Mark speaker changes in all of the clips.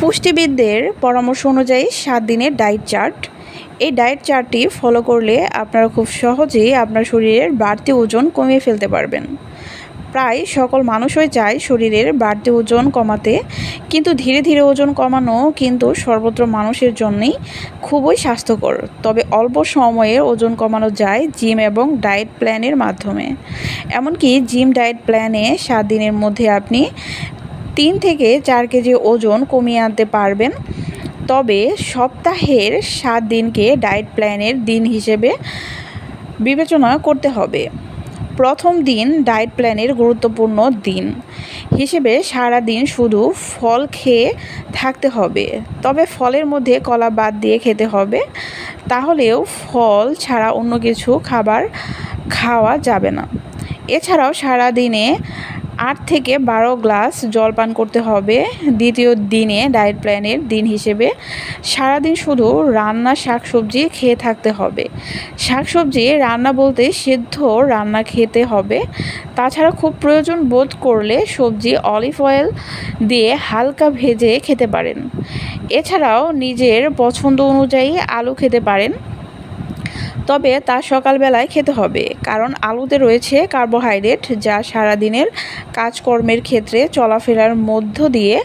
Speaker 1: পুষ্টিবিদদের পরামর্শ অনুযায়ী সাত দিনের ডায়েট চার্ট। এই ডায়েট চার্টটি ফলো করলে আপনারা খুব সহজেই আপনার শরীরের বাড়তি ওজন কমিয়ে ফেলতে পারবেন। প্রায় সকল মানুষই চায় শরীরের বাড়তি ওজন কমাতে, কিন্তু ধীরে ধীরে ওজন কমানো কিন্তু সর্বত্র মানুষের জন্যই খুবই স্বাস্থ্যকর। তবে অল্প সময়ে ওজন কমানো যায় জিম এবং ডায়েট প্ল্যানের মাধ্যমে। এমনকি জিম ডায়েট প্ল্যানে সাত দিনের মধ্যে আপনি তিন থেকে চার কেজি ওজন কমিয়ে আনতে পারবেন। তবে সপ্তাহের সাত দিনকে ডায়েট প্ল্যানের দিন হিসেবে বিবেচনা করতে হবে। প্রথম দিন ডায়েট প্ল্যানের গুরুত্বপূর্ণ দিন হিসেবে সারা দিন শুধু ফল খেয়ে থাকতে হবে। তবে ফলের মধ্যে কলা বাদ দিয়ে খেতে হবে। তাহলেও ফল ছাড়া অন্য কিছু খাবার খাওয়া যাবে না। এছাড়াও সারা দিনে আট থেকে বারো গ্লাস জল পান করতে হবে। দ্বিতীয় দিনে ডায়েট প্ল্যানের দিন হিসেবে সারাদিন শুধু রান্না শাকসবজি খেয়ে থাকতে হবে। শাকসবজি রান্না বলতে সেদ্ধ রান্না খেতে হবে। তাছাড়া খুব প্রয়োজন বোধ করলে সবজি অলিভ অয়েল দিয়ে হালকা ভেজে খেতে পারেন। এছাড়াও নিজের পছন্দ অনুযায়ী আলু খেতে পারেন। তবে তা সকালবেলায় খেতে হবে, কারণ আলুতে রয়েছে কার্বোহাইড্রেট যা সারাদিনের কাজকর্মের ক্ষেত্রে চলাফেরার মধ্য দিয়ে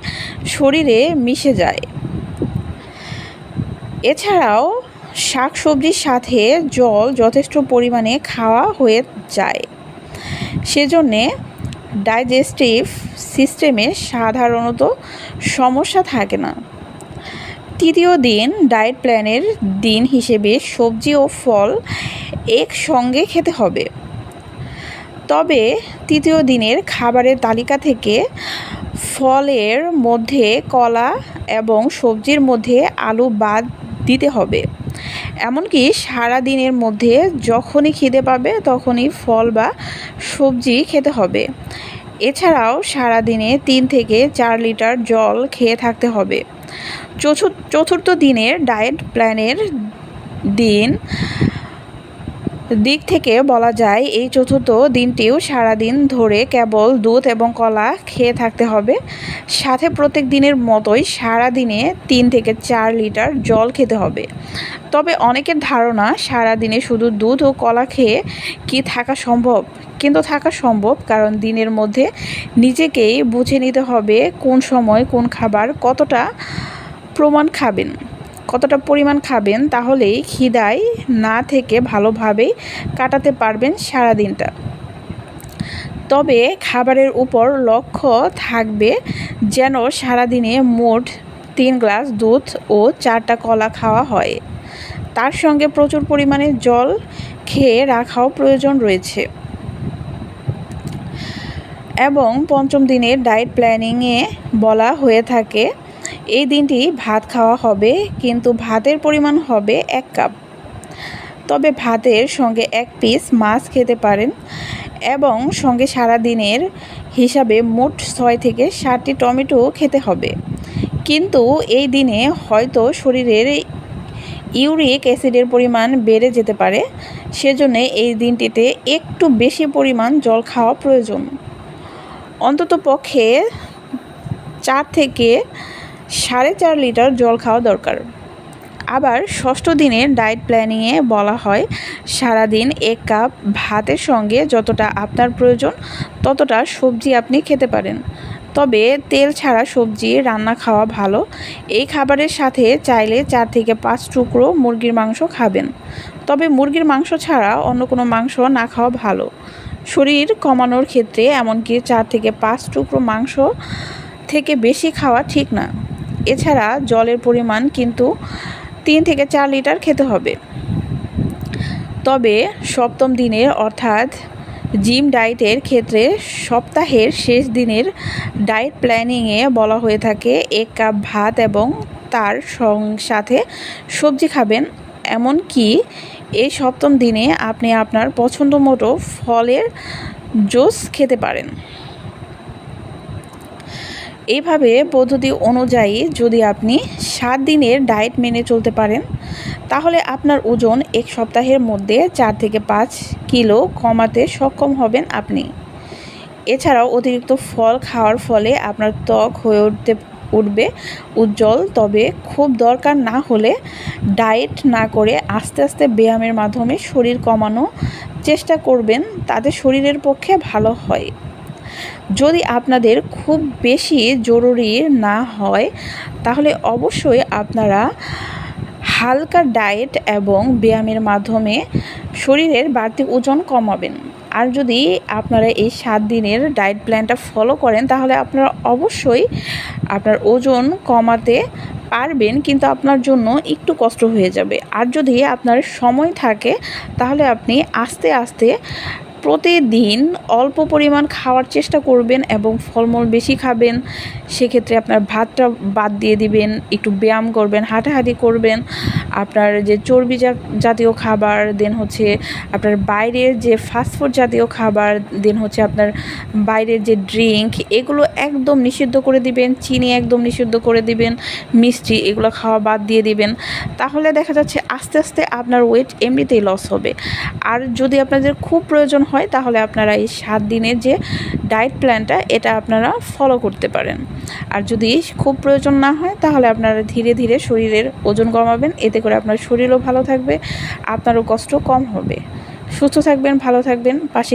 Speaker 1: শরীরে মিশে যায়। এছাড়াও শাক সবজির সাথে জল যথেষ্ট পরিমাণে খাওয়া হয়ে যায়। সেজন্যে ডাইজেস্টিভ সিস্টেমে সাধারণত সমস্যা থাকে না। তৃতীয় দিন ডায়েট প্ল্যানের দিন হিসেবে সবজি ও ফল একসঙ্গে খেতে হবে। তবে তৃতীয় দিনের খাবারের তালিকা থেকে ফলের মধ্যে কলা এবং সবজির মধ্যে আলু বাদ দিতে হবে। এমনকি সারা দিনের মধ্যে যখনই খিদে পাবে তখনই ফল বা সবজি খেতে হবে। এছাড়াও সারাদিনে তিন থেকে চার লিটার জল খেয়ে থাকতে হবে। চতুর্থ দিনের ডায়েট প্ল্যানের দিন দিক থেকে বলা যায়, এই চতুর্থ দিনটিও সারাদিন ধরে কেবল দুধ এবং কলা খেয়ে থাকতে হবে। সাথে প্রত্যেক দিনের মতোই সারা দিনে তিন থেকে চার লিটার জল খেতে হবে। তবে অনেকের ধারণা সারা দিনে শুধু দুধ ও কলা খেয়ে কি থাকা সম্ভব? কিন্তু থাকা সম্ভব, কারণ দিনের মধ্যে নিজেকেই বুঝে নিতে হবে কোন সময় কোন খাবার কতটা প্রমাণ খাবেন। কতটা পরিমাণ খাবেন তাহলেই খিদায় না থেকে ভালোভাবেই কাটাতে পারবেন সারা দিনটা তবে খাবারের উপর লক্ষ্য থাকবে যেন সারাদিনে মোট তিন গ্লাস দুধ ও চারটা কলা খাওয়া হয়। তার সঙ্গে প্রচুর পরিমাণে জল খেয়ে রাখাও প্রয়োজন রয়েছে। এবং পঞ্চম দিনের ডায়েট প্ল্যানিংয়ে বলা হয়ে থাকে এই দিনটি ভাত খাওয়া হবে, কিন্তু ভাতের পরিমাণ হবে এক কাপ। তবে ভাতের সঙ্গে এক পিস মাছ খেতে পারেন এবং সঙ্গে সারা দিনের হিসাবে মোট ছয় থেকে ষাটটি টমেটো খেতে হবে। কিন্তু এই দিনে হয়তো শরীরের ইউরিক অ্যাসিডের পরিমাণ বেড়ে যেতে পারে, সেজন্য এই দিনটিতে একটু বেশি পরিমাণ জল খাওয়া প্রয়োজন। অন্তত পক্ষে চার থেকে সাড়ে চার লিটার জল খাওয়া দরকার। আবার ষষ্ঠ দিনের ডায়েট প্ল্যানিংয়ে বলা হয়, সারাদিন এক কাপ ভাতের সঙ্গে যতটা আপনার প্রয়োজন, ততটা সবজি আপনি খেতে পারেন। তবে তেল ছাড়া সবজি রান্না খাওয়া ভালো। এই খাবারের সাথে চাইলে চার থেকে পাঁচ টুকরো মুরগির মাংস খাবেন। তবে মুরগির মাংস ছাড়া অন্য কোনো মাংস না খাওয়া ভালো। শরীর কমানোর ক্ষেত্রে এমনকি চার থেকে পাঁচ টুকরো মাংস থেকে বেশি খাওয়া ঠিক না। এছাড়া জলের পরিমাণ কিন্তু তিন থেকে চার লিটার খেতে হবে। তবে সপ্তম দিনের অর্থাৎ জিম ডায়েটের ক্ষেত্রে সপ্তাহের শেষ দিনের ডায়েট প্ল্যানিংয়ে বলা হয়ে থাকে, এক কাপ ভাত এবং তার সাথে সবজি খাবেন। এমনকি এই সপ্তম দিনে আপনি আপনার পছন্দ মতো ফলের জুস খেতে পারেন। এইভাবে পদ্ধতি অনুযায়ী যদি আপনি সাত দিনের ডায়েট মেনে চলতে পারেন, তাহলে আপনার ওজন এক সপ্তাহের মধ্যে চার থেকে পাঁচ কিলো কমাতে সক্ষম হবেন আপনি। এছাড়াও অতিরিক্ত ফল খাওয়ার ফলে আপনার ত্বক হয়ে উঠতে, উঠবে, উজ্জ্বল, তবে খুব দরকার না হলে ডায়েট না করে আস্তে আস্তে ব্যায়ামের মাধ্যমে শরীর কমানো চেষ্টা করবেন, তাতে শরীরের পক্ষে ভালো হয়। যদি আপনাদের খুব বেশি জরুরি না হয়, তাহলে অবশ্যই আপনারা হালকা ডায়েট এবং ব্যায়ামের মাধ্যমে শরীরের বাড়তি ওজন কমাবেন। আর যদি আপনারা এই সাত দিনের ডায়েট প্ল্যানটা ফলো করেন, তাহলে আপনারা অবশ্যই আপনার ওজন কমাতে পারবেন, কিন্তু আপনার জন্য একটু কষ্ট হয়ে যাবে। আর যদি আপনার সময় থাকে, তাহলে আপনি আস্তে আস্তে প্রতিদিন অল্প পরিমাণ খাওয়ার চেষ্টা করবেন এবং ফলমূল বেশি খাবেন, সেক্ষেত্রে আপনার ভাতটা বাদ দিয়ে দিবেন, একটু ব্যায়াম করবেন, হাঁটাহাঁটি করবেন আপনার যে চর্বি জাতীয় খাবার দেন হচ্ছে আপনার বাইরের যে ফাস্টফুড জাতীয় খাবার দেন হচ্ছে আপনার বাইরের যে ড্রিঙ্ক এগুলো একদম নিষিদ্ধ করে দিবেন, চিনি একদম নিষিদ্ধ করে দিবেন, মিষ্টি এগুলো খাওয়া বাদ দিয়ে দিবেন। তাহলে দেখা যাচ্ছে আস্তে আস্তে আপনার ওয়েট এমনিতেই লস হবে। আর যদি আপনাদের খুব প্রয়োজন হয়, তাহলে আপনারা এই সাত দিনের যে ডায়েট প্ল্যানটা এটা আপনারা ফলো করতে পারেন। আর যদি খুব প্রয়োজন না হয়, তাহলে আপনারা ধীরে ধীরে শরীরের ওজন কমাবেন, এতে করে আপনার শরীরও ভালো থাকবে আপনারও কষ্ট কম হবে। সুস্থ থাকবেন ভালো থাকবেন পাশেই